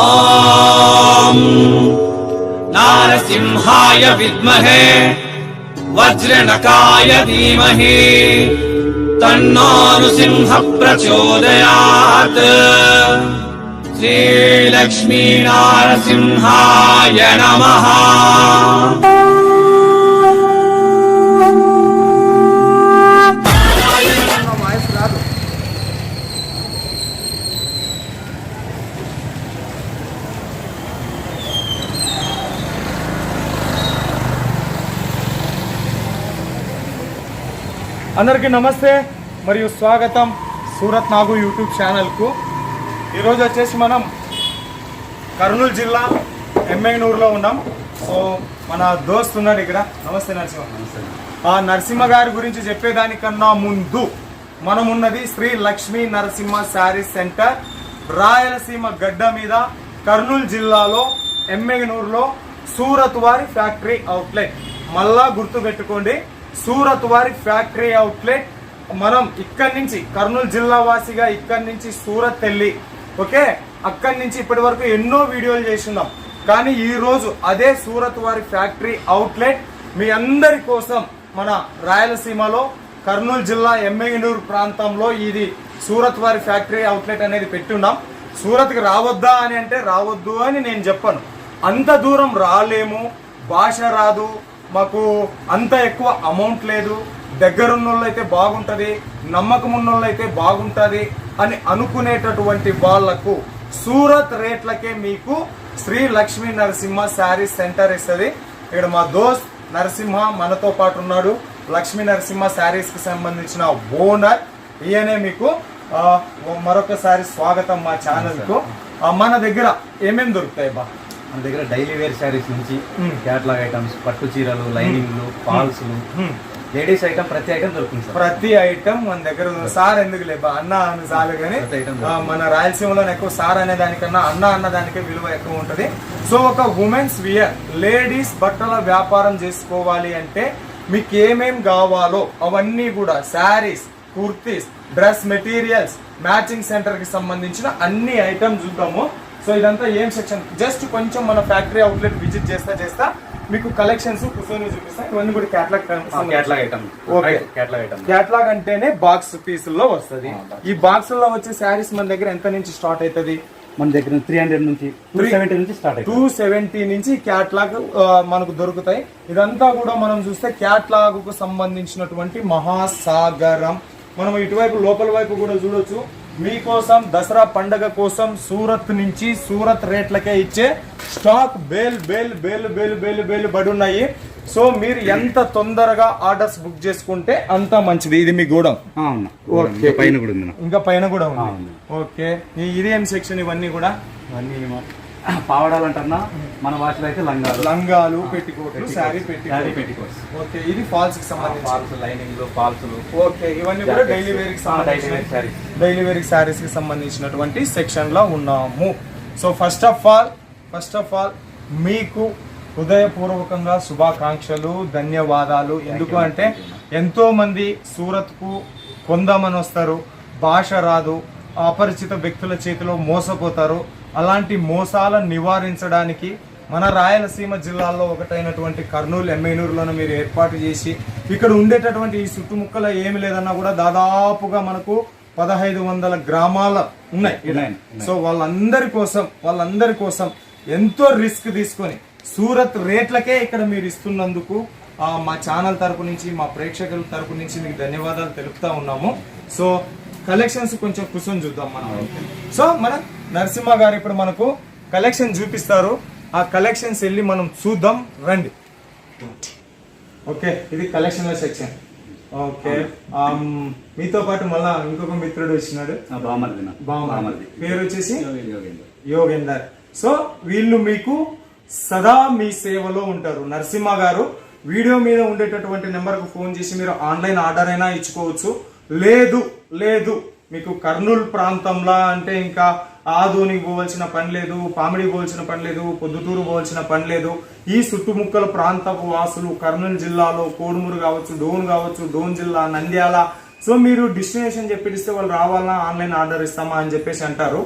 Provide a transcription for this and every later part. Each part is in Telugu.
ॐ नारसिंहाय विद्महे वज्रनकाय धीमहि तन्नो नृसिंह प्रचोदयात् श्रीलक्ष्मीनारसिंहाय नमः అందరికీ నమస్తే మరియు స్వాగతం సూరత్ నాగు యూట్యూబ్ ఛానల్కు. ఈరోజు వచ్చేసి మనం కర్నూలు జిల్లా ఎమ్మెగనూరులో ఉన్నాం. సో మన దోస్త్ ఉన్నాడు ఇక్కడ. నమస్తే నరసింహ. ఆ నరసింహ గారి గురించి చెప్పేదానికన్నా ముందు మనం ఉన్నది శ్రీ లక్ష్మీ నరసింహ శారీ సెంటర్ రాయలసీమ గడ్డ మీద కర్నూలు జిల్లాలో ఎమ్మెగనూరులో సూరత్ వారి ఫ్యాక్టరీ అవుట్లెట్. మళ్ళా గుర్తు పెట్టుకోండి సూరత్ వారి ఫ్యాక్టరీ అవుట్లెట్. మనం ఇక్కడి నుంచి కర్నూలు జిల్లా వాసిగా ఇక్కడి నుంచి సూరత్ వెళ్ళి ఓకే? అక్కడి నుంచి ఇప్పటి వరకు ఎన్నో వీడియోలు చేస్తున్నాం కానీ ఈరోజు అదే సూరత్ వారి ఫ్యాక్టరీ అవుట్లెట్ మీ అందరి కోసం మన రాయలసీమలో కర్నూలు జిల్లా ఎమ్మెగనూరు ప్రాంతంలో ఇది సూరత్ వారి ఫ్యాక్టరీ అవుట్లెట్ అనేది పెట్టున్నాం సూరత్కి రావద్దా అని అంటే రావద్దు అని నేను చెప్పను. అంత దూరం రాలేము భాష రాదు మాకు అంత ఎక్కువ అమౌంట్ లేదు. దగ్గరున్న వాళ్ళు అయితే బాగుంటుంది నమ్మకం ఉన్న వాళ్ళు అయితే బాగుంటుంది అని అనుకునేటటువంటి వాళ్ళకు సూరత్ రేట్లకే మీకు శ్రీ లక్ష్మీ నరసింహ శారీ సెంటర్ ఇస్తుంది. ఇక్కడ మా దోస్త్ నరసింహ మనతో పాటు ఉన్నాడు. లక్ష్మీ నరసింహ శారీస్కి సంబంధించిన ఓనర్. ఈయనే మీకు మరొకసారి స్వాగతం మా ఛానల్కు ఆ, మన దగ్గర ఏమేమి దొరుకుతాయి బా? మన దగ్గర డైలీ వేర్ శారీస్ నుంచి. క్యాట్లాగ్ ఐటమ్స్ పట్టు చీరలు లైనింగ్లు ఫాల్స్లు. లేడీస్ ఐటమ్ ప్రతి ఐటమ్ దొరుకుతుంది సార్. ప్రతి ఐటమ్ మన దగ్గర ఉంది. సార్ ఎందుకు లేబా? అన్న అని చాలు కానీ ప్రతి item ఆ, మన రాయలసీమలో ఎక్కువ సార్ అనే దానికన్నా అన్న అన్న దానికే విలువ ఎక్కువ ఉంటది. సో ఒక ఉమెన్స్ వియర్ లేడీస్ బట్టల వ్యాపారం చేసుకోవాలి అంటే మీకు ఏమేం కావాలో అవన్నీ కూడా sarees kurtis dress materials matching సెంటర్కి సంబంధించిన అన్ని ఐటమ్ చూద్దాము. సో ఇదంతా ఏం సెక్షన్ జస్ట్ కొంచెం మన ఫ్యాక్టరీ అవుట్లెట్ విజిట్ చేస్తా చేస్తా మీకు కలెక్షన్స్ కూర్చొని చూపిస్తా. ఇవన్నీ కూడా catalogue catalogue item Okay. Catalogue item catalogue అంటేనే బాక్స్ పీసుల్లో వస్తది. ఈ బాక్స్లో వచ్చే శారీస్ మన దగ్గర ఎంత నుంచి స్టార్ట్ అవుతుంది మన దగ్గర త్రీ హండ్రెడ్ నుంచి టూ Three- సెవెంటీ నుంచి స్టార్ట్ టూ సెవెంటీ నుంచి క్యాట్లాగ్ మనకు దొరుకుతాయి. ఇదంతా కూడా మనం చూస్తే క్యాట్లాగ్కు సంబంధించినటువంటి మహాసాగరం. మనం ఇటువైపు లోపల వైపు కూడా చూడొచ్చు. మీకోసం దసరా పండగ కోసం సూరత్ నుంచి సూరత్ రేట్లకే ఇచ్చే stock bale bale bale bale bale bale బడి ఉన్నాయి. సో మీరు ఎంత తొందరగా ఆర్డర్స్ బుక్ చేసుకుంటే అంత మంచిది. ఇది మీ గూడెం. Okay. ఇంకా పైన కూడా ఉంది. నా. ఇంకా పైన కూడా ఆ, ఉంది. ఉంది. ఓకే. ఇది ఏం సెక్షన్ ఇవన్నీ కూడా? ఇవన్నీ పావడాలంటన్నా మన భాషలో అయితే లంగాలు. లంగాలు పెట్టికోట్లు శారీ శారీ పెట్టి పెట్టికోట్స్. ఓకే ఇది ఫాల్స్కి సంబంధించి. ఫాల్స్ లైనింగ్లు ఫాల్స్లు ఓకే ఇవన్నీ కూడా డైలీ వేర్కి సంబంధించిన డైలీ వేర్ శారీస్కి సంబంధించినటువంటి సెక్షన్లో ఉన్నాము. So first of all first of all మీకు హృదయపూర్వకంగా శుభాకాంక్షలు ధన్యవాదాలు. ఎందుకు అంటే ఎంతో మంది సూరత్కు కొందామని వస్తారు భాష రాదు అపరిచిత వ్యక్తుల చేతిలో మోసపోతారు. అలాంటి మోసాలను నివారించడానికి మన రాయలసీమ జిల్లాలో ఒకటైనటువంటి కర్నూలు ఎమ్మెనూరులోనే మీరు ఏర్పాటు చేసి ఇక్కడ ఉండేటటువంటి ఈ చుట్టుముక్కల ఏమి లేదన్నా కూడా దాదాపుగా మనకు పదహైదు వందల గ్రామాల ఉన్నాయి. సో వాళ్ళందరి కోసం వాళ్ళందరి కోసం ఎంతో రిస్క్ తీసుకొని సూరత్ రేట్లకే ఇక్కడ మీరు ఇస్తున్నందుకు మా ఛానల్ తరపు నుంచి మా ప్రేక్షకుల తరపు నుంచి మీకు ధన్యవాదాలు తెలుపుతా ఉన్నాము. సో కలెక్షన్స్ కొంచెం కూర్చొని చూద్దాం మనం. సో మన నరసింహ గారు ఇప్పుడు మనకు కలెక్షన్ చూపిస్తారు. ఆ కలెక్షన్స్ వెళ్ళి మనం చూద్దాం రండి. ఓకే ఇది కలెక్షన్ సెక్షన్ ఓకే మీతో పాటు మళ్ళా ఇంకొక మిత్రుడు వచ్చినాడు. బామర్ది. పేరు వచ్చేసి? యోగేంద్ర. యోగేందర్. సో వీళ్ళు మీకు సదా మీ సేవలో ఉంటారు. నరసింహ గారు వీడియో మీద ఉండేటటువంటి నెంబర్కు ఫోన్ చేసి మీరు ఆన్లైన్ ఆర్డర్ అయినా ఇచ్చుకోవచ్చు. లేదు లేదు మీకు కర్నూలు ప్రాంతంలో అంటే ఇంకా ఆదోనికి పోవాల్సిన పని లేదు పామిడి పోవలసిన పని లేదు పొద్దుటూరు పోవలసిన పని లేదు. ఈ చుట్టుముక్కల ప్రాంతపు వాసులు కర్నూలు జిల్లాలో కోడుమూరు కావచ్చు డోన్ కావచ్చు డోన్ జిల్లా నంద్యాల. సో మీరు డెస్టినేషన్ చెప్పిస్తే వాళ్ళు రావాలా ఆన్లైన్ ఆర్డర్ ఇస్తామా అని చెప్పేసి అంటారు.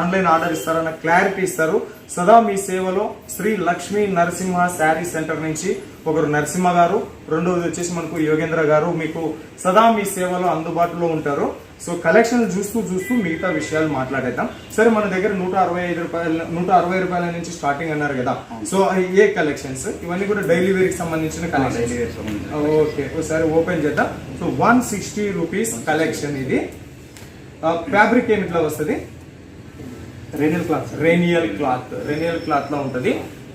ఆన్లైన్ ఆర్డర్ ఇస్తారన్న క్లారిటీ ఇస్తారు. సదా మీ సేవలో శ్రీ లక్ష్మీ నరసింహ శారీ సెంటర్ నుంచి ఒకరు నరసింహ గారు రెండవది వచ్చేసి మనకు యోగేంద్ర గారు మీకు సదా మీ సేవలో అందుబాటులో ఉంటారు. సో కలెక్షన్ చూస్తూ చూస్తూ మిగతా విషయాలు మాట్లాడేద్దాం. సరే మన దగ్గర నూట అరవై ఐదు రూపాయల నూట అరవై రూపాయల నుంచి స్టార్టింగ్ అన్నారు కదా. సో ఏ కలెక్షన్స్? ఇవన్నీ కూడా డైలీ వేర్కి సంబంధించిన కలెక్షన్ ఓకే ఒకసారి ఓపెన్ చేద్దాం. So one sixty rupees collection ఇది. ఫ్యాబ్రిక్ ఏమి ఇట్లా వస్తుంది? రెనియల్ క్లాత్ రేనియల్ క్లాత్ రేనియల్ క్లాత్లో ఉంటది.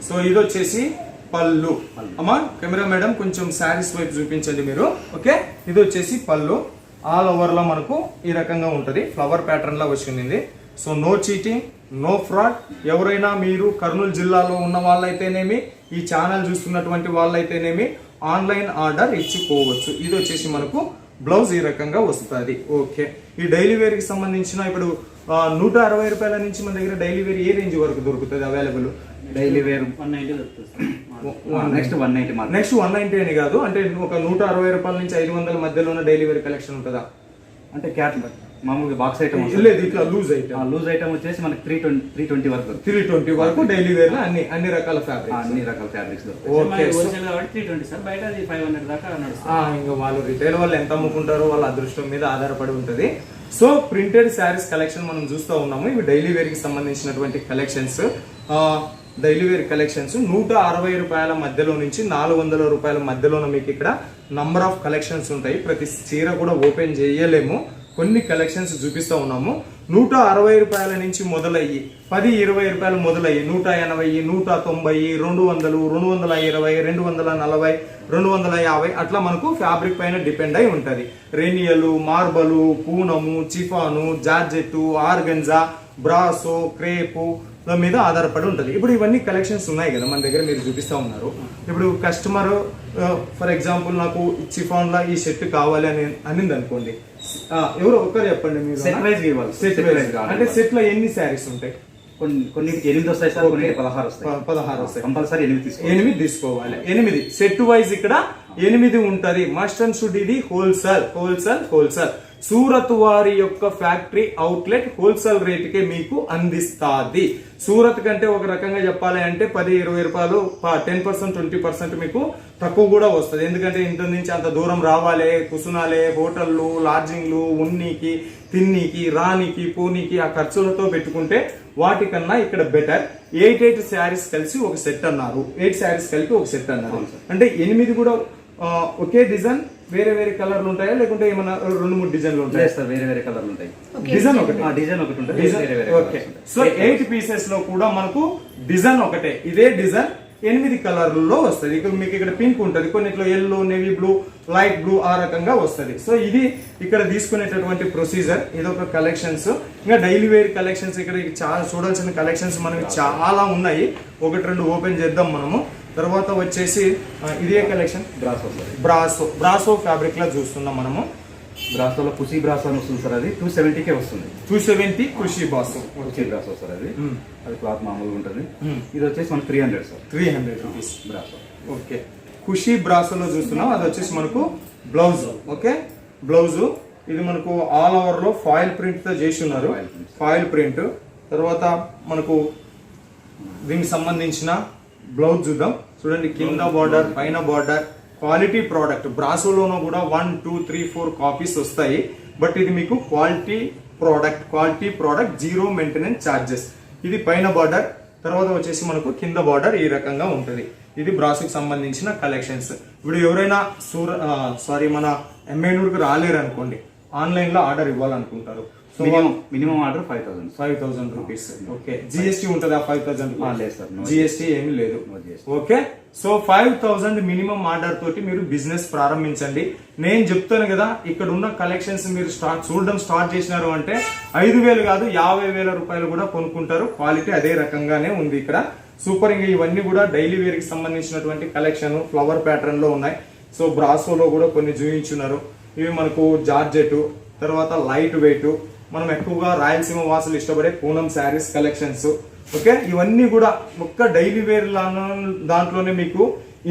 సో ఇది వచ్చేసి పళ్ళు. అమ్మా కెమెరా మేడం కొంచెం శారీస్ వైపు చూపించండి మీరు. ఓకే? ఇది వచ్చేసి పళ్ళు. ఆల్ ఓవర్లో మనకు ఈ రకంగా ఉంటది. ఫ్లవర్ ప్యాటర్న్లో వచ్చింది. So no cheating no fraud. ఎవరైనా మీరు కర్నూలు జిల్లాలో ఉన్న వాళ్ళైతేనేమి ఈ ఛానల్ చూస్తున్నటువంటి వాళ్ళైతేనేమి ఆన్లైన్ ఆర్డర్ ఇచ్చుకోవచ్చు ఇది వచ్చేసి మనకు బ్లౌజ్ ఈ రకంగా వస్తుంది. ఓకే? ఈ డైలీ వేర్కి సంబంధించిన ఇప్పుడు నూట అరవై రూపాయల నుంచి మన దగ్గర డైలీ వేర్ ఏ రేంజ్ వరకు దొరుకుతుంది available daily wear one ninety next one ninety మాత్రం నెక్స్ట్ వన్ నైన్టీ అని కాదు అంటే ఒక నూట అరవై రూపాయల నుంచి ఐదు వందల మధ్యలో ఉన్న డైలీ వేర్ కలెక్షన్ ఉంటుందా? అంటే క్యాట్ మామూలుగా బాక్స్ ఐటమ్ లేదు ఇట్లా లూజ్ ఐటమ్ లూజ్ ఐటమ్ వచ్చేసి మనకి త్రీ ట్వంటీ త్రీ ట్వంటీ వరకు త్రీ ట్వంటీ వరకు డైలీ వేర్లో అన్ని అన్ని రకాల ఆ, ఫ్యాబ్రిక్ అన్ని రకాల ఫ్యాబ్రిక్స్ దొరుకుతాయి. ఓకే సో హోల్సేల్ కాబట్టి త్రీ ట్వంటీ సార్. బయట అది ఫైవ్ హండ్రెడ్ దాకా నడుస్తుంది. ఆ, ఇంకా వాళ్ళు రిటైల్ వాళ్ళు ఎంత అమ్ముకుంటారో వాళ్ళ అదృష్టం మీద ఆధారపడి ఉంటది. సో ప్రింటెడ్ శారీస్ కలెక్షన్ మనం చూస్తూ ఉన్నాము. ఇవి డైలీ వేర్కి సంబంధించినటువంటి కలెక్షన్స్. డైలీ వేర్ కలెక్షన్స్ నూట అరవై రూపాయల మధ్యలో నుంచి నాలుగు వందల రూపాయల మధ్యలోన మీకు ఇక్కడ నంబర్ ఆఫ్ కలెక్షన్స్ ఉంటాయి. ప్రతి చీర కూడా ఓపెన్ చేయలేము. కొన్ని కలెక్షన్స్ చూపిస్తూ ఉన్నాము. నూట అరవై రూపాయల నుంచి మొదలయ్యి పది ఇరవై రూపాయలు మొదలయ్యి నూట ఎనభై నూట తొంభై రెండు వందలు రెండు వందల ఇరవై రెండు వందల నలభై రెండు వందల యాభై అట్లా మనకు ఫ్యాబ్రిక్ పైన డిపెండ్ అయి ఉంటుంది. రెనియలు మార్బలు పూనము chiffon georgette organza brasso crepe మీద ఆధారపడి ఉంటుంది. ఇప్పుడు ఇవన్నీ కలెక్షన్స్ ఉన్నాయి కదా మన దగ్గర మీరు చూపిస్తూ ఉన్నారు. ఇప్పుడు కస్టమర్ ఫర్ ఎగ్జాంపుల్ నాకు చిఫాన్లో ఈ షర్ట్ కావాలి అని అనింది అనుకోండి ఎవరు ఒక్కరు చెప్పండి మీరు. Set wise ఇవ్వాలి. సెట్ కావాలి. అంటే సెట్లో ఎన్ని శారీస్ ఉంటాయి? కొన్ని కొన్నిటికి ఎనిమిది వస్తాయి సార్ కొన్నిటికి పదహారు వస్తాయి. పదహారు వస్తాయి. కంపల్సరీ ఎనిమిది తీసుకోవాలి. ఎనిమిది తీసుకోవాలి. ఎనిమిది. సెట్ వైజ్ ఇక్కడ ఎనిమిది ఉంటది. మస్ట్ అండ్ షుడ్ ఇది హోల్సేల్ హోల్సేల్ హోల్సేల్ సూరత్ వారి యొక్క ఫ్యాక్టరీ అవుట్లెట్ హోల్సేల్ రేటుకే మీకు అందిస్తాది. సూరత్ కంటే ఒక రకంగా చెప్పాలి అంటే పది ఇరవై రూపాయలు టెన్ పర్సెంట్ ట్వంటీ పర్సెంట్ మీకు తక్కువ కూడా వస్తుంది. ఎందుకంటే ఇంత నుంచి అంత దూరం రావాలి కుసునాలే హోటళ్ళు లాడ్జింగ్లు ఉన్నీకి తిన్నీకి రానికి పోనీకి ఆ ఖర్చులతో పెట్టుకుంటే వాటికన్నా ఇక్కడ బెటర్. ఎయిట్ ఎయిట్ శారీస్ కలిసి ఒక సెట్ అన్నారు. ఎయిట్ శారీస్ కలిపి ఒక సెట్ అన్నారు. అంటే ఎనిమిది కూడా ఒకే డిజైన్ వేరే వేరే కలర్లు ఉంటాయా? లేకుంటే ఏమన్నా రెండు మూడు డిజైన్లు ఉంటాయా? సార్ వేరే వేరే కలర్లు ఉంటాయి. డిజైన్ ఒకటి. ఆ డిజైన్ ఒకటి ఉంటుంది. డిజైన్ వేరే వేరే ఓకే. సో ఎయిట్ పీసెస్లో కూడా మనకు డిజైన్ ఒకటే. ఇదే డిజైన్ ఎనిమిది కలర్లలో వస్తుంది. ఇక్కడ మీకు ఇక్కడ పింక్ ఉంటుంది. కొన్నిట్లో yellow navy blue light blue ఆ రకంగా వస్తుంది. సో ఇది ఇక్కడ తీసుకునేటటువంటి ప్రొసీజర్ ఇది ఒక కలెక్షన్స్ ఇంకా డైలీ వేర్ కలెక్షన్స్ ఇక్కడ చాలా చూడాల్సిన కలెక్షన్స్ మనకి చాలా ఉన్నాయి. ఒకటి రెండు ఓపెన్ చేద్దాం మనము. తర్వాత వచ్చేసి ఇదే కలెక్షన్ బ్రాస్ బ్రాసో బ్రాసో ఫ్యాబ్రిక్లో చూస్తున్నాం మనము. బ్రాసోలో కుసీ బ్రాస్ అని వస్తుంది సార్ అది. టూ సెవెంటీకే వస్తుంది. టూ సెవెంటీ ఖుషి బాస్ కుసీ బ్రాస్ వస్తుంది అది. అది క్లాత్ మామూలుగా ఉంటుంది. ఇది వచ్చేసి మనకి three hundred sir. Three hundred rupees. Brasso. Okay. Khushi బ్రాసోలో చూస్తున్నాం. అది వచ్చేసి మనకు బ్లౌజ్. ఓకే? బ్లౌజ్. ఇది మనకు ఆల్ ఓవర్లో ఫాయిల్ ప్రింట్తో చేసి ఉన్నారు. ఫాయిల్ ప్రింట్ తర్వాత మనకు దీనికి సంబంధించిన బ్లౌజ్ చూద్దాం. చూడండి కింద బార్డర్ పైన బార్డర్ క్వాలిటీ ప్రోడక్ట్. బ్రాసోలోనూ కూడా one two three four copies వస్తాయి. బట్ ఇది మీకు quality product quality product zero maintenance charges ఇది పైన బార్డర్ తర్వాత వచ్చేసి మనకు కింద బార్డర్ ఈ రకంగా ఉంటుంది. ఇది బ్రాసుకి సంబంధించిన కలెక్షన్స్. ఇప్పుడు ఎవరైనా సూర సారీ మన ఎంఏనూరుకి రాలేరు అనుకోండి ఆన్లైన్లో order ఇవ్వాలనుకుంటారు. Minimum minimum order five thousand five thousand rupees okay GST ఉంటుందా ఫైవ్ థౌసండ్ ఆ, లేదు సార్, జిఎస్టీ ఏమీ లేదు. Okay so five thousand minimum order తోటి మీరు బిజినెస్ ప్రారంభించండి. నేను చెప్తాను కదా ఇక్కడ ఉన్న కలెక్షన్స్ మీరు స్టార్ట్ చూడడం స్టార్ట్ చేసినారు అంటే ఐదు వేలు కాదు యాభై వేల రూపాయలు కూడా కొనుక్కుంటారు. క్వాలిటీ అదే రకంగానే ఉంది ఇక్కడ. సూపర్ ఇంకా ఇవన్నీ కూడా డైలీ వేర్కి సంబంధించినటువంటి కలెక్షన్ ఫ్లవర్ ప్యాటర్న్లో ఉన్నాయి. సో బ్రాసోలో కూడా కొన్ని చూపించున్నారు. ఇవి మనకు జార్జెట్ తర్వాత లైట్ వెయిట్ మనం ఎక్కువగా రాయలసీమ వాసులు ఇష్టపడే పూనం శారీస్ కలెక్షన్స్ ఓకే? ఇవన్నీ కూడా ఒక్క డైలీ వేర్ దాంట్లోనే మీకు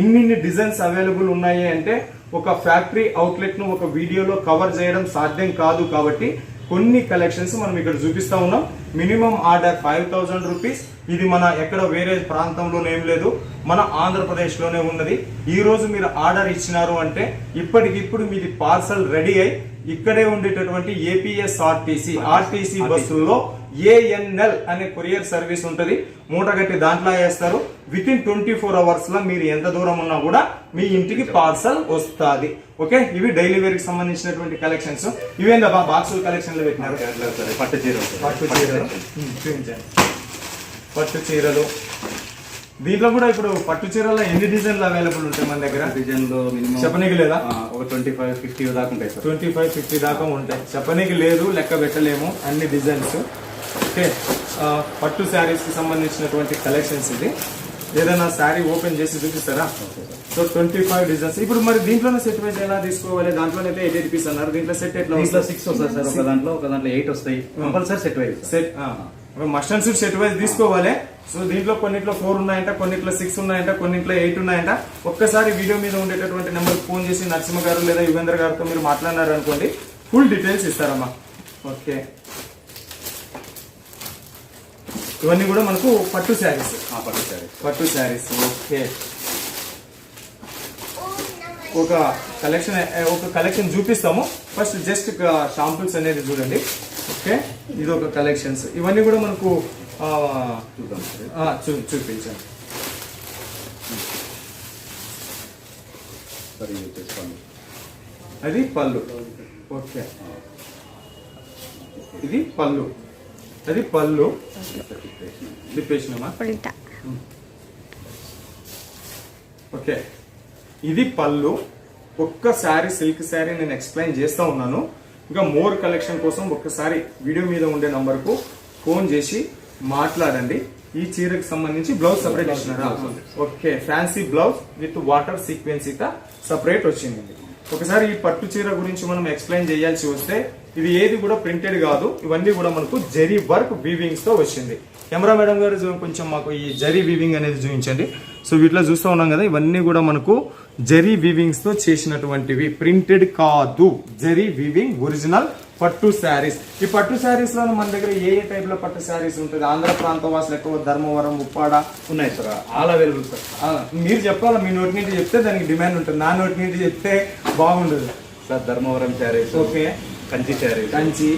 ఇన్నిన్ని డిజైన్స్ అవైలబుల్ ఉన్నాయి అంటే ఒక ఫ్యాక్టరీ అవుట్లెట్ను ఒక వీడియోలో కవర్ చేయడం సాధ్యం కాదు కాబట్టి కొన్ని కలెక్షన్స్ మనం ఇక్కడ చూపిస్తా ఉన్నాం. Minimum order five thousand rupees ఇది మన ఎక్కడ వేరే ప్రాంతంలోనే ఏం లేదు. మన ఆంధ్రప్రదేశ్లోనే ఉన్నది. ఈ రోజు మీరు ఆర్డర్ ఇచ్చినారు అంటే ఇప్పటికిప్పుడు మీది పార్సల్ రెడీ అయి ఇక్కడే ఉండేటటువంటి ఏపీఎస్ ఆర్టీసీ ఆర్టీసీ బస్సుల్లో ఏఎన్ఎల్ అనే కొరియర్ సర్వీస్ ఉంటది. మూట కట్టి దాంట్లో వేస్తారు. విత్ ఇన్ ట్వంటీ ఫోర్ అవర్స్లో మీరు ఎంత దూరం ఉన్నా కూడా మీ ఇంటికి పార్సల్ వస్తుంది. ఓకే? ఇవి డైలీ వేర్కి సంబంధించినటువంటి కలెక్షన్స్. ఇవేందా బాక్స్ కలెక్షన్లో పెట్టినారు? పట్టు చీర ఉంటుంది. పట్టు చీరలు. పట్టు చీరలు. దీంట్లో కూడా ఇప్పుడు పట్టు చీరల్లో ఎన్ని డిజైన్లు అవైలబుల్ ఉంటాయి మన దగ్గర? డిజైన్లో మినిమం చెప్పనీకి లేదా? ఒక ట్వంటీ ఫైవ్ ఫిఫ్టీ దాకా ఉంటాయి సార్. ట్వంటీ ఫైవ్ ఫిఫ్టీ దాకా ఉంటాయి. చెప్పనీకి లేదు లెక్క పెట్టలేము అన్ని డిజైన్స్ ఓకే పట్టు శారీస్కి సంబంధించినటువంటి కలెక్షన్స్ ఇది. ఏదైనా శారీ ఓపెన్ చేసి చూపిస్తారా? సో ట్వంటీ ఫైవ్ డిజైన్స్ ఇప్పుడు మరి దీంట్లోనే సెట్ వైజ్ ఎలా తీసుకోవాలి? దాంట్లోనే అయితే ఎయిట్ ఎయిట్ పీస్ అన్నారు. దీంట్లో సెట్ ఎట్లా దీంట్లో వస్తుంది? సిక్స్ వస్తాయి సార్. ఒక దాంట్లో ఒక దాంట్లో ఎయిట్ వస్తాయి. Compulsory set wise set must and should set wise తీసుకోవాలి. సో దీంట్లో కొన్నిట్లో ఫోర్ ఉన్నాయంట కొన్నిట్లో సిక్స్ ఉన్నాయంట కొన్నిట్లో ఎయిట్ ఉన్నాయంట. ఒక్కసారి వీడియో మీద ఉండేటటువంటి నెంబర్ ఫోన్ చేసి నరసింహ గారు లేదా యుగేంద్ర గారితో మీరు మాట్లాడినారు అనుకోండి ఫుల్ డీటెయిల్స్ ఇస్తారమ్మా. ఓకే ఇవన్నీ కూడా మనకు పట్టు శారీస్. పట్టు శారీ పట్టు శారీస్ ఓకే ఒక కలెక్షన్ ఒక కలెక్షన్ చూపిస్తాము. ఫస్ట్ జస్ట్ షాంపుల్స్ అనేది చూడండి. ఓకే ఇది ఒక కలెక్షన్స్ ఇవన్నీ కూడా మనకు చూ చూపించండి అది పళ్ళు ఓకే ఇది పళ్ళు అది పళ్ళు తిప్పేసినామా ఓకే ఇది పళ్ళు ఒక్క శారీ సిల్క్ శారీ నేను ఎక్స్ప్లెయిన్ చేస్తా ఉన్నాను. ఇంకా మోర్ కలెక్షన్ కోసం ఒక్కసారి వీడియో మీద ఉండే నంబర్కు ఫోన్ చేసి మాట్లాడండి. ఈ చీరకు సంబంధించి blouse separate ఇచ్చినారా? Okay fancy blouse with water sequence ఇత సపరేట్ వచ్చింది ఒకసారి ఈ పట్టు చీర గురించి మనం ఎక్స్ప్లెయిన్ చేయాల్సి వస్తే ఇది ఏది కూడా ప్రింటెడ్ కాదు ఇవన్నీ కూడా మనకు జరీ వర్క్ వీవింగ్స్తో వచ్చింది. కెమెరా మేడం గారు కొంచెం మాకు ఈ జరీ వీవింగ్ అనేది చూపించండి. సో వీటిలో చూస్తూ ఉన్నాం కదా ఇవన్నీ కూడా మనకు జరీ వీవింగ్స్తో చేసినటువంటివి. ప్రింటెడ్ కాదు జరీ వీవింగ్ ఒరిజినల్ పట్టు శారీస్. ఈ పట్టు శారీస్లో మన దగ్గర ఏ ఏ టైప్లో పట్టు శారీస్ ఉంటుంది? ఆంధ్ర ప్రాంత వాసులు ఎక్కువ ధర్మవరం ఉప్పాడ ఉన్నాయి సార్. All available sir. మీరు చెప్పాలి? మీ నోటి నుండి చెప్తే దానికి డిమాండ్ ఉంటుంది. నా నోటి నుండి చెప్తే బాగుండదు. Sir Dharmavaram sarees okay. Kanchi sarees Kanchi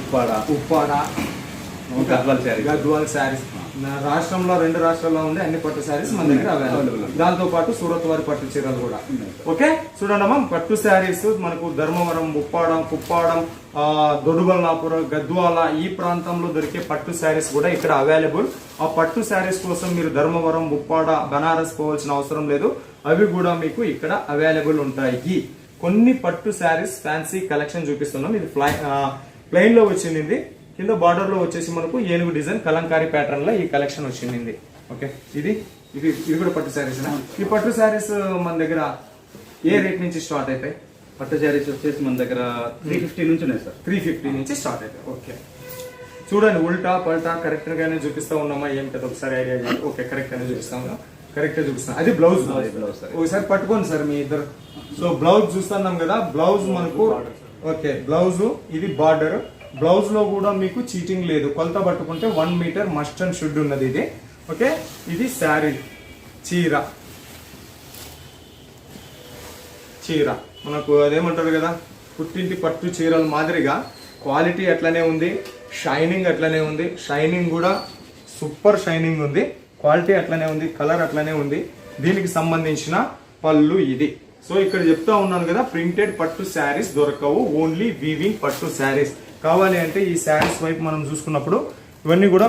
Uppada. Uppada Gadwal sarees. Gadwal sarees. నా రాష్ట్రంలో రెండు రాష్ట్రాల్లో ఉండే అన్ని పట్టు శారీస్ మన దగ్గర అవైలబుల్ దాంతో పాటు సూరత్ వారి పట్టు చీరలు కూడా. ఓకే? చూడండి అమ్మా పట్టు శారీస్ మనకు ధర్మవరం ఉప్పాడం కుప్పాడం దొడుబల్లాపురం గద్వాల ఈ ప్రాంతంలో దొరికే పట్టు శారీస్ కూడా ఇక్కడ అవైలబుల్ ఆ పట్టు శారీస్ కోసం మీరు ధర్మవరం ఉప్పాడ బనారస్ పోవాల్సిన అవసరం లేదు. అవి కూడా మీకు ఇక్కడ అవైలబుల్ ఉంటాయి. కొన్ని పట్టు శారీస్ ఫ్యాన్సీ కలెక్షన్ చూపిస్తున్నాం. ఇది ఫ్లై ప్లెయిన్లో వచ్చింది. కింద బార్డర్లో వచ్చేసి మనకు ఏనుగు డిజైన్ కలంకారీ ప్యాటర్న్లో ఈ కలెక్షన్ వచ్చింది. ఓకే ఇది ఇది ఇది కూడా పట్టు శారీస్ ఈ పట్టు శారీస్ మన దగ్గర ఏ రేట్ నుంచి స్టార్ట్ అవుతాయి పట్టు శారీస్ వచ్చేసి మన దగ్గర త్రీ ఫిఫ్టీ నుంచి ఉన్నాయి సార్. త్రీ ఫిఫ్టీ నుంచి స్టార్ట్ అవుతాయి ఓకే చూడండి ఉల్టా పల్టా కరెక్ట్ గానే చూపిస్తా ఉన్నామా? ఏం కదా ఒకసారి ఐడియా చేయండి ఓకే కరెక్ట్ గానే చూపిస్తా ఉన్నా. కరెక్ట్ చూపిస్తాను అది బ్లౌజ్ sir. ఒకసారి పట్టుకోండి సార్ మీ ఇద్దరు. సో బ్లౌజ్ చూస్తున్నాం కదా బ్లౌజ్ మనకు ఓకే బ్లౌజ్ ఇది బార్డర్ బ్లౌజ్లో కూడా మీకు చీటింగ్ లేదు. కొలత పట్టుకుంటే one metre must and should ఉన్నది ఇది. ఓకే ఇది శారీ చీర. చీర. మనకు అదేమంటారు కదా? పుట్టింటి పట్టు చీరల మాదిరిగా క్వాలిటీ అట్లనే ఉంది. షైనింగ్ అట్లనే ఉంది. షైనింగ్ కూడా సూపర్ షైనింగ్ ఉంది. క్వాలిటీ అట్లనే ఉంది. కలర్ అట్లనే ఉంది. దీనికి సంబంధించిన పళ్ళు ఇది. సో ఇక్కడ చెప్తా ఉన్నాను కదా ప్రింటెడ్ పట్టు శారీస్ దొరకవు. ఓన్లీ వీవింగ్ పట్టు శారీస్ కావాలి అంటే ఈ శారీస్ వైపు మనం చూసుకున్నప్పుడు ఇవన్నీ కూడా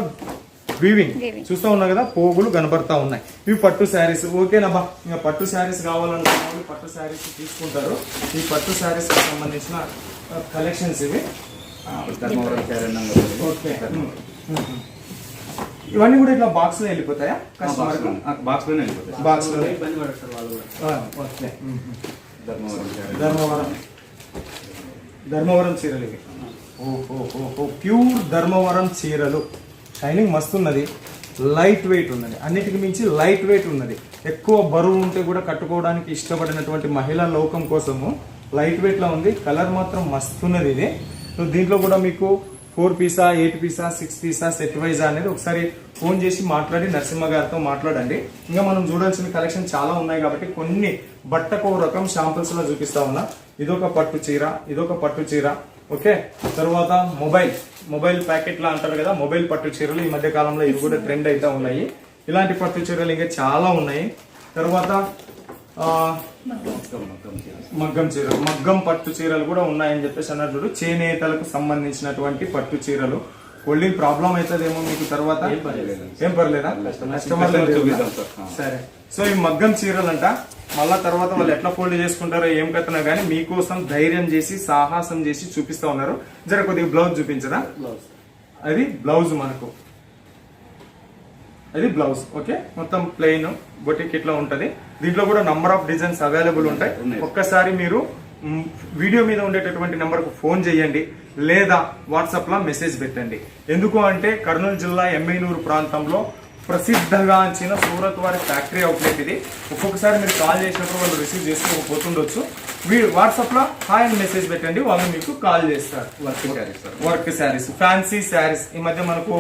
వీవింగ్. చూస్తా ఉన్నా కదా పోగులు కనబడతా ఉన్నాయి. ఇవి పట్టు శారీస్. ఓకేనబ్బా ఇంకా పట్టు శారీస్ కావాలనుకున్న వాళ్ళు పట్టు శారీస్ తీసుకుంటారు. ఈ పట్టు శారీస్కి సంబంధించిన కలెక్షన్స్ ఇవి. ఓకే. ఇవన్నీ కూడా ఇట్లా బాక్స్లో వెళ్ళిపోతాయా? కస్టమర్లోనే. వెళ్ళిపోతాయి. బాక్స్లో ఇబ్బంది పడతారు వాళ్ళు కూడా. ఓకే. ధర్మవరం ధర్మవరం. ధర్మవరం చీరలు ఇవి. ఓహో ప్యూర్ ధర్మవరం చీరలు. షైనింగ్ మస్తు ఉన్నది. లైట్ వెయిట్ ఉన్నది. అన్నిటికి మించి లైట్ వెయిట్ ఉన్నది. ఎక్కువ బరువు ఉంటే కూడా కట్టుకోవడానికి ఇష్టపడినటువంటి మహిళా లోకం కోసము లైట్ వెయిట్లో ఉంది. కలర్ మాత్రం మస్తున్నది ఇది. సో దీంట్లో కూడా మీకు ఫోర్ పీసా ఎయిట్ పీసా సిక్స్ పీసా సెట్ వైజ్ అనేది ఒకసారి ఫోన్ చేసి మాట్లాడి నరసింహ గారితో మాట్లాడండి. ఇంకా మనం చూడాల్సిన కలెక్షన్ చాలా ఉన్నాయి కాబట్టి కొన్ని బట్టకు రకం షాంపుల్స్లో చూపిస్తా ఉన్నా. ఇదొక పట్టు చీర ఇదొక పట్టు చీర ఓకే తర్వాత మొబైల్. మొబైల్ ప్యాకెట్లు అంటారు కదా మొబైల్ పట్టు చీరలు ఈ మధ్య కాలంలో ఇవి కూడా ట్రెండ్ అయితే ఉన్నాయి. ఇలాంటి పట్టు చీరలు ఇంకా చాలా ఉన్నాయి. తర్వాత మగ్గం చీరలు మగ్గం పట్టు చీరలు కూడా ఉన్నాయని చెప్పేసి అన్నారు చూడు. చేనేతలకు సంబంధించినటువంటి పట్టు చీరలు. హోల్డింగ్ ప్రాబ్లం అవుతుందేమో మీకు తర్వాత? ఏం పర్లేదా? కస్టమర్లు. సరే. సో ఈ మగ్గం చీరలు అంట మళ్ళా తర్వాత వాళ్ళు ఎట్లా ఫోల్డ్ చేసుకుంటారో ఏం కథనా కానీ మీకోసం ధైర్యం చేసి సాహసం చేసి చూపిస్తా ఉన్నారు. జర కొద్దిగా బ్లౌజ్ చూపించరా? అది బ్లౌజ్ మనకు. అది బ్లౌజ్ ఓకే? మొత్తం ప్లెయిన్ బొటిక్ ఇట్లా ఉంటది. దీంట్లో కూడా నంబర్ ఆఫ్ డిజైన్స్ అవైలబుల్ ఉంటాయి. ఒక్కసారి మీరు వీడియో మీద ఉండేటటువంటి నెంబర్కు ఫోన్ చేయండి. లేదా వాట్సాప్లో మెసేజ్ పెట్టండి. ఎందుకు అంటే కర్నూలు జిల్లా ఎమ్మెనూరు ప్రాంతంలో ప్రసిద్ధగాంచిన సూరత్ వారి ఫ్యాక్టరీ అవుట్లెట్ ఇది. ఒక్కొక్కసారి మీరు కాల్ చేసినప్పుడు వాళ్ళు రిసీవ్ చేసుకోకపోతుండొచ్చు వీడు వాట్సాప్లో హాయ్ అని మెసేజ్ పెట్టండి వాళ్ళు మీకు కాల్ చేస్తారు. Work sarees work sarees fancy sarees. ఈ మధ్య మనకు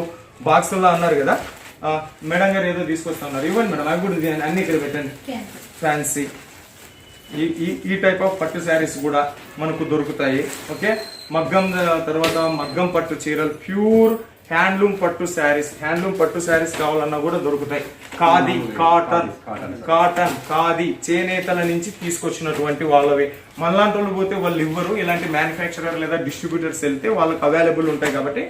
బాక్సుల్లో అన్నారు కదా. మేడం గారు ఏదో తీసుకొస్తున్నారు. ఇవ్వండి మేడం అవి కూడా. అన్ని ఇక్కడ పెట్టండి. ఫ్యాన్సీ. ఈ ఈ టైప్ ఆఫ్ పట్టు శారీస్ కూడా మనకు దొరుకుతాయి. ఓకే? మగ్గం తర్వాత మగ్గం పట్టు చీరలు ప్యూర్ హ్యాండ్లూమ్ పట్టు శారీస్ హ్యాండ్లూమ్ పట్టు శారీస్ కావాలన్నా కూడా దొరుకుతాయి. Khadi cotton cotton. ఖాదీ చేనేతల నుంచి తీసుకొచ్చినటువంటి వాళ్ళవి. మనలాంటి వాళ్ళు పోతే వాళ్ళు ఇవ్వరు. ఇలాంటి మ్యానుఫ్యాక్చరర్ లేదా డిస్ట్రిబ్యూటర్స్ వెళ్తే వాళ్ళకి అవైలబుల్ ఉంటాయి కాబట్టి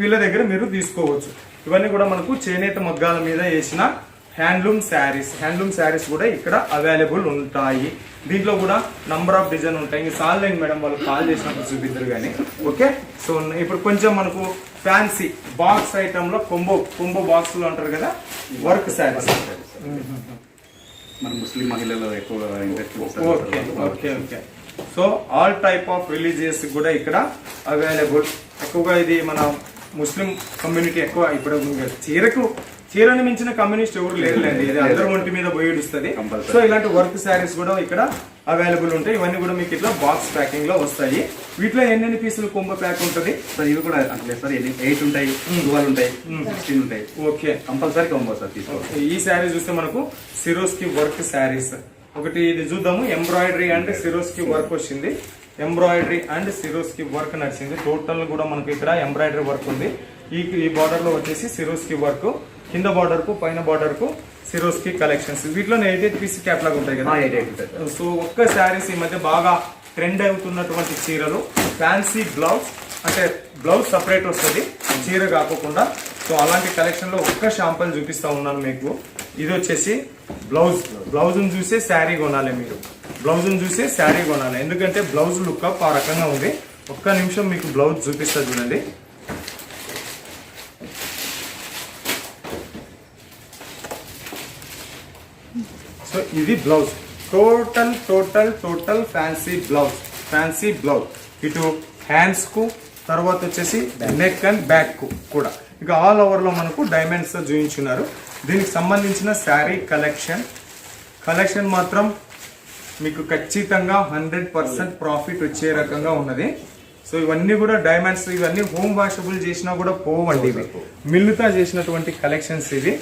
వీళ్ళ దగ్గర మీరు తీసుకోవచ్చు. ఇవన్నీ కూడా మనకు చేనేత మగ్గాల మీద వేసిన హ్యాండ్లూమ్ శారీస్. హ్యాండ్లూమ్ శారీస్ కూడా ఇక్కడ అవైలబుల్ ఉంటాయి. దీంట్లో కూడా నంబర్ ఆఫ్ డిజైన్ ఉంటాయి. ఇంకా సాల్ మేడం వాళ్ళు కాల్ చేసినప్పుడు చూపిద్దరు కానీ. ఓకే? సో ఇప్పుడు కొంచెం మనకు ఫ్యాన్సీ బాక్స్ ఐటమ్లో కొంబో కొంబో బాక్స్లో అంటారు కదా వర్క్ శారీస్ మన ముస్లిం మహిళలు ఎక్కువ interest okay okay okay. So all type of religious కూడా ఇక్కడ అవైలబుల్ ఎక్కువగా ఇది మన ముస్లిం కమ్యూనిటీ ఎక్కువ ఇప్పుడు చీరకు చీరని మించిన కమ్యూనిస్ట్ ఎవరు లేరులేండి. ఇది అందరి ఒంటి మీద పోయిడుస్తుంది Compulsory. సో ఇలాంటి వర్క్ శారీస్ కూడా ఇక్కడ అవైలబుల్ ఉంటాయి. ఇవన్నీ కూడా మీకు ఇట్లా బాక్స్ ప్యాకింగ్లో వస్తాయి. వీటిలో ఎన్నెన్ని పీసులు కొంబ ప్యాక్ ఉంటుంది? సార్ ఇవి కూడా అంటే సార్ ఎయిట్ ఉంటాయి ట్వెల్వ్ ఉంటాయి సిక్స్టీన్ ఉంటాయి. ఓకే. కంపల్సరీ కాంబో సార్ తీసుకోవాలి. ఈ శారీ చూస్తే మనకు సిరోస్కి వర్క్ శారీస్ ఒకటి ఇది చూద్దాము. ఎంబ్రాయిడరీ అండ్ సిరోస్కి వర్క్ వచ్చింది. ఎంబ్రాయిడరీ అండ్ సిరోస్కి వర్క్ నడిచింది. టోటల్ కూడా మనకు ఇక్కడ ఎంబ్రాయిడరీ వర్క్ ఉంది. ఈ ఈ బార్డర్లో వచ్చేసి సిరోస్కి వర్క్ కింద బార్డర్కు పైన బార్డర్కు సిరోస్కి కలెక్షన్స్ వీటిలో ఎయిట్ ఎయిట్ పీస్ క్యాట్లాగ్ ఉంటాయి కదా? ఎయిట్ ఎయిట్ ఉంటాయి. సో ఒక్క శారీస్ ఈ మధ్య బాగా ట్రెండ్ అవుతున్నటువంటి చీరలు. ఫ్యాన్సీ బ్లౌజ్ అంటే బ్లౌజ్ సపరేట్ వస్తుంది. చీర కాకుండా. సో అలాంటి కలెక్షన్లో ఒక్క షాంపుల్ చూపిస్తా ఉన్నాను మీకు. ఇది వచ్చేసి బ్లౌజ్ బ్లౌజ్ చూసే శారీ కొనాలి మీరు. బ్లౌజ్ని చూసే శారీ కొనాలి. ఎందుకంటే బ్లౌజ్ లుక్ అప్ ఆ రకంగా ఉంది. ఒక్క నిమిషం మీకు బ్లౌజ్ చూపిస్తా చూడండి. సో ఇది blouse. Total total total fancy blouse. Fancy blouse. ఇటు హ్యాండ్స్కు తర్వాత వచ్చేసి నెక్ అండ్ బ్యాక్కు కూడా. ఇక ఆల్ ఓవర్లో మనకు డైమండ్స్తో చూపించున్నారు. దీనికి సంబంధించిన శారీ కలెక్షన్. కలెక్షన్ మాత్రం మీకు ఖచ్చితంగా హండ్రెడ్ పర్సెంట్ ప్రాఫిట్ వచ్చే రకంగా ఉన్నది. సో ఇవన్నీ కూడా డైమండ్స్ ఇవన్నీ హోమ్ వాషబుల్ చేసినా కూడా పోవండి ఇవి. మిల్లుతా చేసినటువంటి కలెక్షన్స్ ఇవి.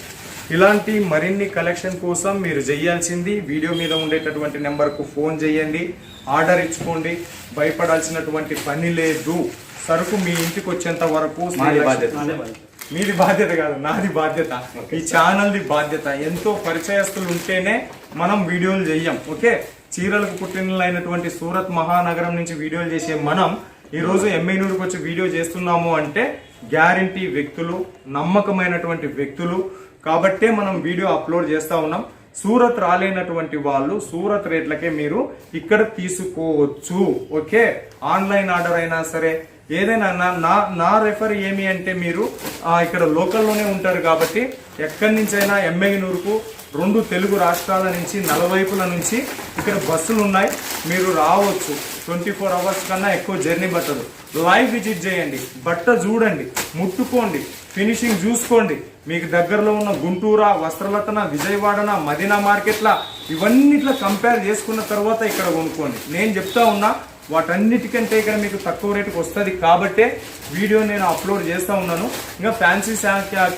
ఇలాంటి మరిన్ని కలెక్షన్ కోసం మీరు చేయాల్సింది వీడియో మీద ఉండేటటువంటి నెంబర్కు ఫోన్ చేయండి. ఆర్డర్ ఇచ్చుకోండి. భయపడాల్సినటువంటి పని లేదు. సరుకు మీ ఇంటికి వచ్చేంత వరకు మాది బాధ్యత. మీది బాధ్యత. కాదు నాది బాధ్యత. ఈ ఛానల్ ది బాధ్యత. ఎంతో పరిచయస్తులు ఉంటేనే మనం వీడియోలు చెయ్యం. ఓకే? చీరలకు పుట్టినలైనటువంటి సూరత్ మహానగరం నుంచి వీడియోలు చేసే మనం ఈరోజు రోజు వచ్చి వీడియో చేస్తున్నాము అంటే గ్యారంటీ వ్యక్తులు నమ్మకమైనటువంటి వ్యక్తులు. కాబట్టే మనం వీడియో అప్లోడ్ చేస్తూ ఉన్నాం. సూరత్ రాలేనటువంటి వాళ్ళు సూరత్ రేట్లకే మీరు ఇక్కడ తీసుకోవచ్చు. ఓకే? ఆన్లైన్ ఆర్డర్ అయినా సరే. ఏదైనా నా నా రెఫర్ ఏమి అంటే మీరు ఇక్కడ లోకల్లోనే ఉంటారు కాబట్టి ఎక్కడి నుంచైనా ఎమ్మెగినూరుకు రెండు తెలుగు రాష్ట్రాల నుంచి నలువైపుల నుంచి ఇక్కడ బస్సులు ఉన్నాయి. మీరు రావచ్చు. ట్వంటీ ఫోర్ అవర్స్ కన్నా ఎక్కువ జర్నీ పట్టదు. లైవ్ విజిట్ చేయండి. బట్ట చూడండి. ముట్టుకోండి. ఫినిషింగ్ చూసుకోండి. మీకు దగ్గరలో ఉన్న గుంటూర వస్త్రలతన విజయవాడన మదీనా మార్కెట్ల ఇవన్నిట్లో కంపేర్ చేసుకున్న తర్వాత ఇక్కడ కొనుక్కోండి. నేను చెప్తా ఉన్నా వాటన్నిటికంటే ఇక్కడ మీకు తక్కువ రేటుకి వస్తుంది. కాబట్టే వీడియో నేను అప్లోడ్ చేస్తూ ఉన్నాను. ఇంకా ఫ్యాన్సీ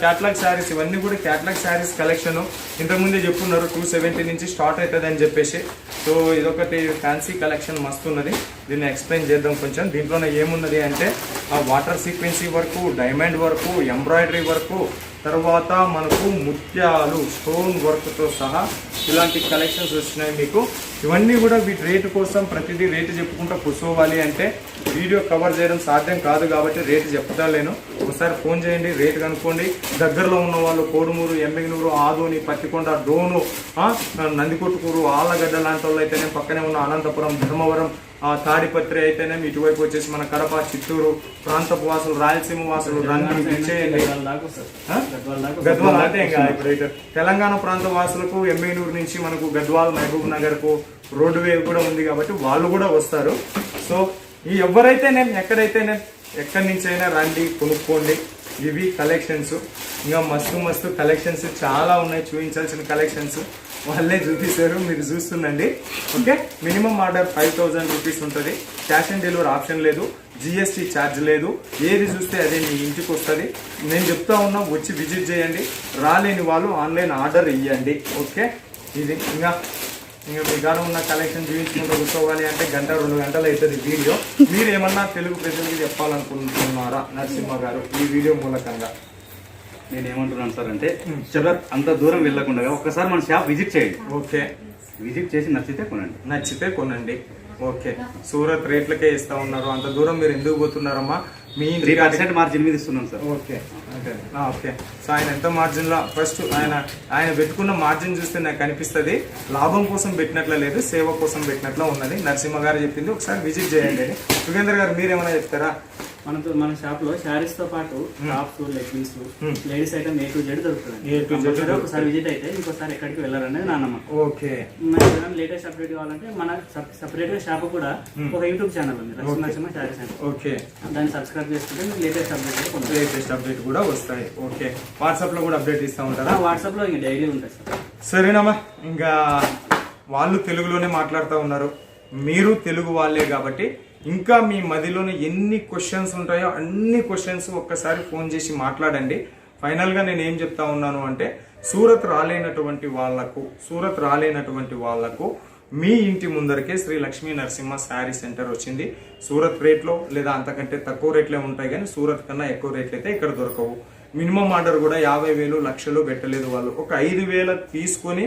క్యాట్లాగ్ శారీస్ ఇవన్నీ కూడా క్యాట్లాగ్ శారీస్ కలెక్షన్. ఇంతకుముందే చెప్పున్నారు టూ సెవెంటీ నుంచి స్టార్ట్ అవుతుంది అని చెప్పేసి. సో ఇదొకటి ఫ్యాన్సీ కలెక్షన్ మస్తు ఉన్నది దీన్ని ఎక్స్ప్లెయిన్ చేద్దాం కొంచెం. దీంట్లోనే ఏమున్నది అంటే ఆ water sequence work diamond work embroidery వరకు తర్వాత మనకు ముత్యాలు స్టోన్ వర్క్తో సహా ఇలాంటి కలెక్షన్స్ వచ్చినాయి మీకు. ఇవన్నీ కూడా వీటి రేటు కోసం ప్రతిదీ రేటు చెప్పుకుంటూ కూర్చోవాలి అంటే వీడియో కవర్ చేయడం సాధ్యం కాదు కాబట్టి రేటు చెప్తాలేను ఒకసారి ఫోన్ చేయండి రేటు కనుక్కోండి. దగ్గరలో ఉన్న వాళ్ళు కోడుమూరు ఎమ్మెగినూరు ఆదోని పత్తికొండ డోను నందికొట్టుకూరు ఆళ్ళగడ్డ లాంటి వాళ్ళు అయితేనే పక్కనే ఉన్న అనంతపురం ధర్మవరం తాడిపత్రి అయితేనేమి ఇటువైపు వచ్చేసి మన కడప చిత్తూరు ప్రాంతపు వాసులు రాయలసీమ వాసులు ఇచ్చేయండి గద్వాల అంటే ఇంకా ఇప్పుడు తెలంగాణ ప్రాంత వాసులకు ఎమ్మెనూరు నుంచి మనకు గద్వాల్ మహబూబ్ నగర్కు రోడ్డు వే కూడా ఉంది కాబట్టి వాళ్ళు కూడా వస్తారు. సో ఈ ఎవరైతే నేను ఎక్కడైతే నేను ఎక్కడి నుంచి అయినా రండి కొనుక్కోండి. ఇవి కలెక్షన్స్ ఇంకా మస్తు మస్తు కలెక్షన్స్ చాలా ఉన్నాయి. చూపించాల్సిన కలెక్షన్స్ వాళ్ళే చూపిస్తారు మీరు చూస్తుండండి. Okay? Minimum order five thousand rupees ఉంటుంది. క్యాష్ ఆన్ డెలివరీ ఆప్షన్ లేదు. జిఎస్టీ ఛార్జ్ లేదు. ఏది చూస్తే అదే మీ ఇంటికి వస్తుంది. నేను చెప్తా ఉన్నా వచ్చి విజిట్ చేయండి. రాలేని వాళ్ళు ఆన్లైన్ ఆర్డర్ ఇవ్వండి ఓకే? ఇది ఇంకా ఇంకా మీ గారు ఉన్న కలెక్షన్ చూపించుకుంటూ కూర్చోవాలి అంటే గంట రెండు గంటలు అవుతుంది వీడియో. మీరు ఏమన్నా తెలుగు ప్రజలకి చెప్పాలనుకుంటున్నారా నరసింహ గారు ఈ వీడియో మూలకంగా? నేను ఏమంటున్నాను సార్ అంటే చాలా అంత దూరం వెళ్ళకుండా ఒక్కసారి మన షాప్ విజిట్ చేయండి. ఓకే. విజిట్ చేసి నచ్చితే కొనండి. నచ్చితే కొనండి. ఓకే. సూరత్ రేట్లకే ఇస్తా ఉన్నారు. అంత దూరం మీరు ఎందుకు పోతున్నారమ్మా? మీ త్రీ పర్సెంట్ మార్జిన్ మీద ఇస్తున్నాం సార్. ఓకే. ఓకే. సో ఆయన ఎంత మార్జిన్లో ఫస్ట్ ఆయన ఆయన పెట్టుకున్న మార్జిన్ చూస్తే నాకు కనిపిస్తుంది. లాభం కోసం పెట్టినట్ల లేదు సేవ కోసం పెట్టినట్ల ఉన్నది. నరసింహ గారు చెప్పింది. ఒకసారి విజిట్ చేయండి. అని సుగేందర్ గారు మీరేమైనా చెప్తారా? మనతో మన షాప్లో శారీస్తో పాటు tops leggings Hmm. Ladies item A to Z దొరుకుతుంది. ఒకసారి విజిట్ అయితే ఇంకోసారి ఎక్కడికి వెళ్ళారనేది నా నమ్మకం. ఓకే. మన లేటెస్ట్ అప్డేట్ కావాలంటే మన సపరేట్గా షాప్ కూడా ఒక యూట్యూబ్ ఛానల్ ఉంది. లక్ష్మీ. నరసింహ శారీస్ అని. ఓకే. దాన్ని సబ్స్క్రైబ్ చేసుకుంటే మీకు లేటెస్ట్ అప్డేట్ లేటెస్ట్ అప్డేట్ కూడా వస్తాయి. ఓకే. వాట్సాప్లో కూడా అప్డేట్ ఇస్తా ఉంటారా? వాట్సాప్లో ఇంకా డైలీ ఉంటుంది సార్. సరేనమ్మా. ఇంకా వాళ్ళు తెలుగులోనే మాట్లాడుతూ ఉన్నారు. మీరు తెలుగు వాళ్ళే కాబట్టి ఇంకా మీ మదిలోనే ఎన్ని క్వశ్చన్స్ ఉంటాయో అన్ని క్వశ్చన్స్ ఒక్కసారి ఫోన్ చేసి మాట్లాడండి. ఫైనల్గా నేను ఏం చెప్తా ఉన్నాను అంటే సూరత్ రాలేనటువంటి వాళ్ళకు సూరత్ రాలేనటువంటి వాళ్ళకు మీ ఇంటి ముందరకే శ్రీ లక్ష్మీ నరసింహ శారీ సెంటర్ వచ్చింది. సూరత్ రేట్లో లేదా అంతకంటే తక్కువ రేట్లే ఉంటాయి కానీ సూరత్ కన్నా ఎక్కువ రేట్లు అయితే ఇక్కడ దొరకవు. మినిమం ఆర్డర్ కూడా యాభై వేలు లక్షలు పెట్టలేదు వాళ్ళు. ఒక ఐదు వేల తీసుకొని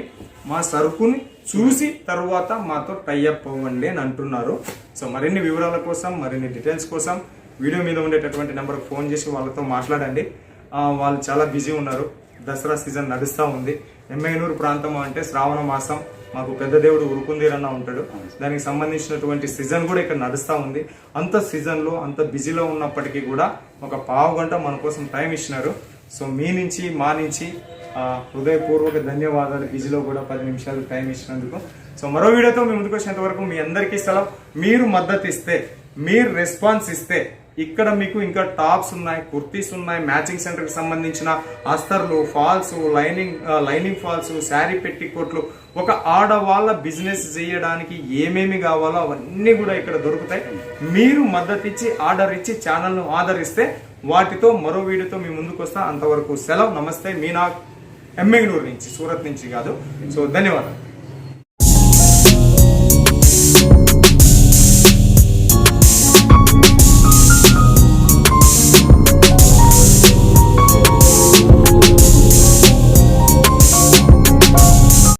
మా సరుకుని చూసి తర్వాత మాతో టైఅప్ అవ్వండి అని అంటున్నారు. సో మరిన్ని వివరాల కోసం మరిన్ని డీటెయిల్స్ కోసం వీడియో మీద ఉండేటటువంటి నెంబర్కి ఫోన్ చేసి వాళ్ళతో మాట్లాడండి. వాళ్ళు చాలా బిజీ ఉన్నారు. దసరా సీజన్ నడుస్తూ ఉంది. ఎమ్మెగనూరు ప్రాంతం అంటే శ్రావణ మాసం. మాకు పెద్ద దేవుడు ఉరుకుందీరన్న ఉంటాడు. దానికి సంబంధించినటువంటి సీజన్ కూడా ఇక్కడ నడుస్తూ ఉంది. అంత సీజన్లో అంత బిజీలో ఉన్నప్పటికీ కూడా ఒక పావు గంట మన కోసం టైం ఇచ్చినారు. సో మీ నుంచి మా నుంచి హృదయపూర్వక ధన్యవాదాలు. బిజీలో కూడా పది నిమిషాలు టైం ఇచ్చినందుకు. సో మరో వీడియోతో మీ ముందుకు వచ్చేంత వరకు మీ అందరికీ సెలవు. మీరు మద్దతు ఇస్తే మీరు రెస్పాన్స్ ఇస్తే ఇక్కడ మీకు ఇంకా టాప్స్ ఉన్నాయి కుర్తీస్ ఉన్నాయి మ్యాచింగ్ సెంటర్కి సంబంధించిన అస్తర్లు falls lining lining falls saree పెట్టి కోట్లు. ఒక ఆడవాళ్ళ బిజినెస్ చేయడానికి ఏమేమి కావాలో అవన్నీ కూడా ఇక్కడ దొరుకుతాయి. మీరు మద్దతు ఇచ్చి ఆర్డర్ ఇచ్చి ఛానల్ను ఆదరిస్తే వాటితో మరో వీడియోతో మీ ముందుకు వస్తా. అంతవరకు సెలవు. నమస్తే మీనా ఎమ్మెగనూరు నుంచి సూరత్ నుంచి కాదు. సో ధన్యవాదాలు.